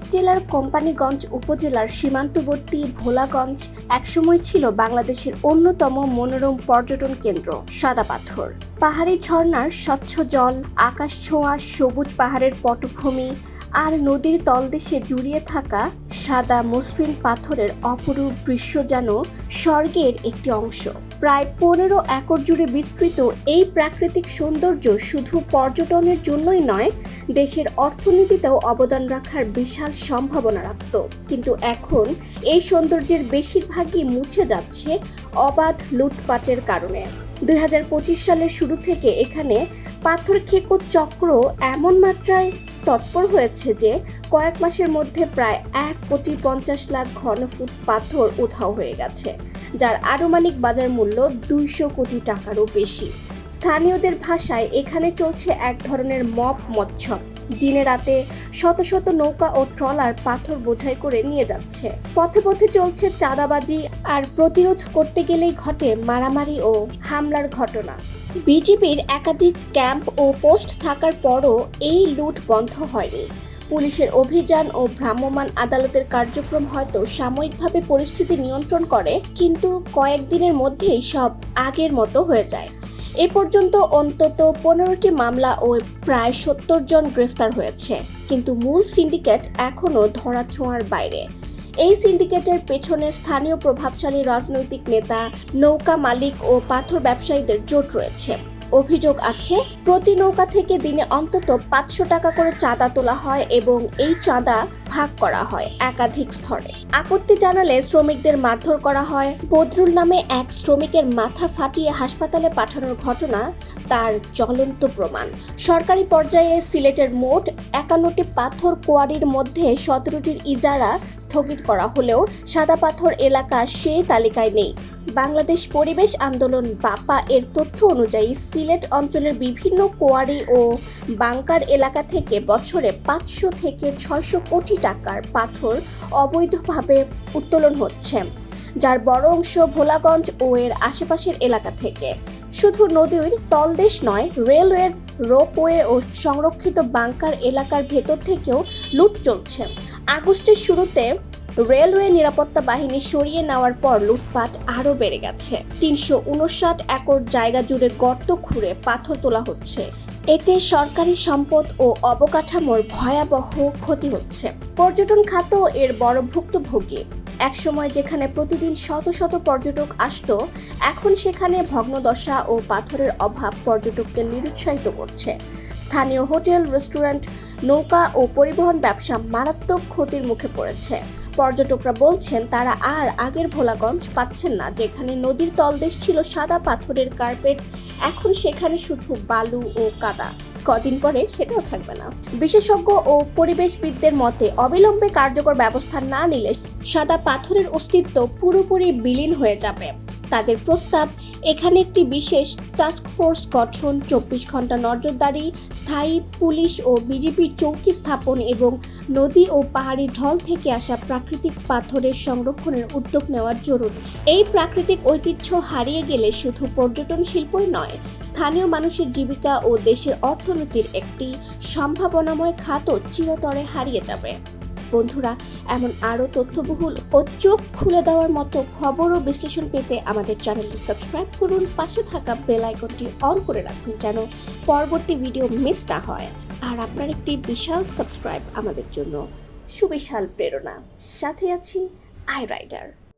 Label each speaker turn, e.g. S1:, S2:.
S1: সিলেট জেলার কোম্পানিগঞ্জ উপজেলার সীমান্তবর্তী ভোলাগঞ্জ একসময় ছিল বাংলাদেশের অন্যতম মনোরম পর্যটন কেন্দ্র, সাদা পাথর। পাহাড়ি ঝর্ণার স্বচ্ছ জল, আকাশ ছোঁয়া, সবুজ পাহাড়ের পটভূমি আর নদীর তলদেশে জুড়িয়ে থাকা সাদা মসৃণ পাথরের অপরূপ দৃশ্য যেন স্বর্গের একটি অংশ। প্রায় পনেরো একর জুড়ে বিস্তৃত এই প্রাকৃতিক সৌন্দর্য শুধু পর্যটনের জন্যই নয়, দেশের অর্থনীতিতেও অবদান রাখার বিশাল সম্ভাবনা রাখত। কিন্তু এখন এই সৌন্দর্যের বেশিরভাগই মুছে যাচ্ছে অবাধ লুটপাটের কারণে। দুই হাজার পঁচিশ সালের শুরু থেকে এখানে পাথর খেকো চক্র এমন মাত্রায় তৎপর হয়েছে যে, কয়েক মাসের মধ্যে প্রায় এক কোটি পঞ্চাশ লাখ ঘনফুট পাথর উধাও হয়ে গেছে, যার আনুমানিক বাজার মূল্য দুইশো কোটি টাকারও বেশি। স্থানীয়দের ভাষায় এখানে চলছে এক ধরনের মপ মৎসব। দিনে রাতে শত শত নৌকা ও ট্রলার পাথর বোঝাই করে নিয়ে যাচ্ছে। পথে পথে চলছে চাঁদাবাজি আর প্রতিরোধ করতে গেলেই ঘটে মারামারি ও হামলার ঘটনা। বিজিবির একাধিক ক্যাম্প ও পোস্ট থাকার পরও এই লুট বন্ধ হয়নি। পুলিশের অভিযান ও ভ্রাম্যমাণ আদালতের কার্যক্রম হয়তো সাময়িকভাবে পরিস্থিতি নিয়ন্ত্রণ করে, কিন্তু কয়েকদিনের মধ্যেই সব আগের মতো হয়ে যায়। এ পর্যন্ত অন্তত পনেরোটি মামলা ও প্রায় সত্তর জন গ্রেফতার হয়েছে, কিন্তু মূল সিন্ডিকেট এখনও ধরাছোঁয়ার বাইরে। এই সিন্ডিকেটের পেছনে স্থানীয় প্রভাবশালী রাজনৈতিক নেতা, নৌকা মালিক ও পাথর ব্যবসায়ীদের জোট রয়েছে। অভিযোগ আছে, প্রতি নৌকা থেকে দিনে অন্তত পাঁচশো টাকা করে চাঁদা তোলা হয় এবং এই চাঁদা ভাগ করা হয় একাধিক স্তরে। আপত্তি জানালে শ্রমিকদের মারধর করা হয়। বদরুল নামে এক শ্রমিকের মাথা ফাটিয়ে হাসপাতালে পাঠানোর ঘটনা তার জ্বলন্ত প্রমাণ। সরকারি পর্যায়ে সিলেটের মোট একান্নটি পাথর কোয়ারির মধ্যে সতেরোটির ইজারা স্থগিত করা হলেও সাদা পাথর এলাকা সে তালিকায় নেই। বাংলাদেশ পরিবেশ আন্দোলন বাপা এর তথ্য অনুযায়ী সিলেট অঞ্চলের বিভিন্ন কোয়ারি ও বাংকার এলাকা থেকে বছরে পাঁচশো থেকে ছয়শো কোটি টাকার পাথর অবৈধভাবে উত্তোলন হচ্ছে, যার বড় অংশ ভোলাগঞ্জ ও এর আশেপাশের এলাকা থেকে। শুধু নদীর তলদেশ নয়, রেলওয়ের রোপওয়ে ও সংরক্ষিত বাংকার এলাকার ভেতর থেকেও লুট চলছে। আগস্টের শুরুতে রেলওয়ে নিরাপত্তা বাহিনী সরিয়ে নেওয়ার পর লুটপাট আরও বেড়ে গেছে। তিনশো উনষাট একর জায়গা জুড়ে গর্ত খুঁড়ে পাথর তোলা হচ্ছে। এতে সরকারি সম্পদ ও অবকাঠামোর ভয়াবহ ক্ষতি হচ্ছে। পর্যটন খাত এর বড় ভুক্তভোগী। একসময় যেখানে প্রতিদিন শত শত পর্যটক আসত, এখন সেখানে ভগ্নদশা ও পাথরের অভাব পর্যটকদের নিরুৎসাহিত করছে। স্থানীয় হোটেল, রেস্টুরেন্ট, নৌকা ও পরিবহন ব্যবসা মারাত্মক ক্ষতির মুখে পড়েছে। পর্যটকরা বলছেন, তারা আর আগের ভোলাগঞ্জ পাচ্ছেন না, যেখানে নদীর তলদেশ ছিল সাদা পাথরের কার্পেট, এখন সেখানে শুধু বালু ও কাদা। কদিন পরে সেটাও থাকবে না। বিশেষজ্ঞ ও পরিবেশবিদদের মতে, অবিলম্বে কার্যকর ব্যবস্থা না নিলে সাদা পাথরের অস্তিত্ব পুরোপুরি বিলীন হয়ে যাবে। তাদের প্রস্তাব, এখানে একটি বিশেষ টাস্ক ফোর্স গঠন, চব্বিশ ঘণ্টা নজরদারি, স্থায়ী পুলিশ ও বিজেপির চৌকি স্থাপন এবং নদী ও পাহাড়ি ঢল থেকে আসা প্রাকৃতিক পাথরের সংরক্ষণের উদ্যোগ নেওয়া জরুরি। এই প্রাকৃতিক ঐতিহ্য হারিয়ে গেলে শুধু পর্যটন শিল্পই নয়, স্থানীয় মানুষের জীবিকা ও দেশের অর্থনীতির একটি সম্ভাবনাময় খাতও চিরতরে হারিয়ে যাবে। বন্ধুরা, এমন আরও তথ্যবহুল ও চোখ খুলে দেওয়ার মতো খবর ও বিশ্লেষণ পেতে আমাদের চ্যানেলটি সাবস্ক্রাইব করুন, পাশে থাকা বেল আইকনটি অন করে রাখুন যেন পরবর্তী ভিডিও মিস না হয়। আর আপনার একটি বিশাল সাবস্ক্রাইব আমাদের জন্য সুবিশাল প্রেরণা। সাথে আছি, আই রাইডার।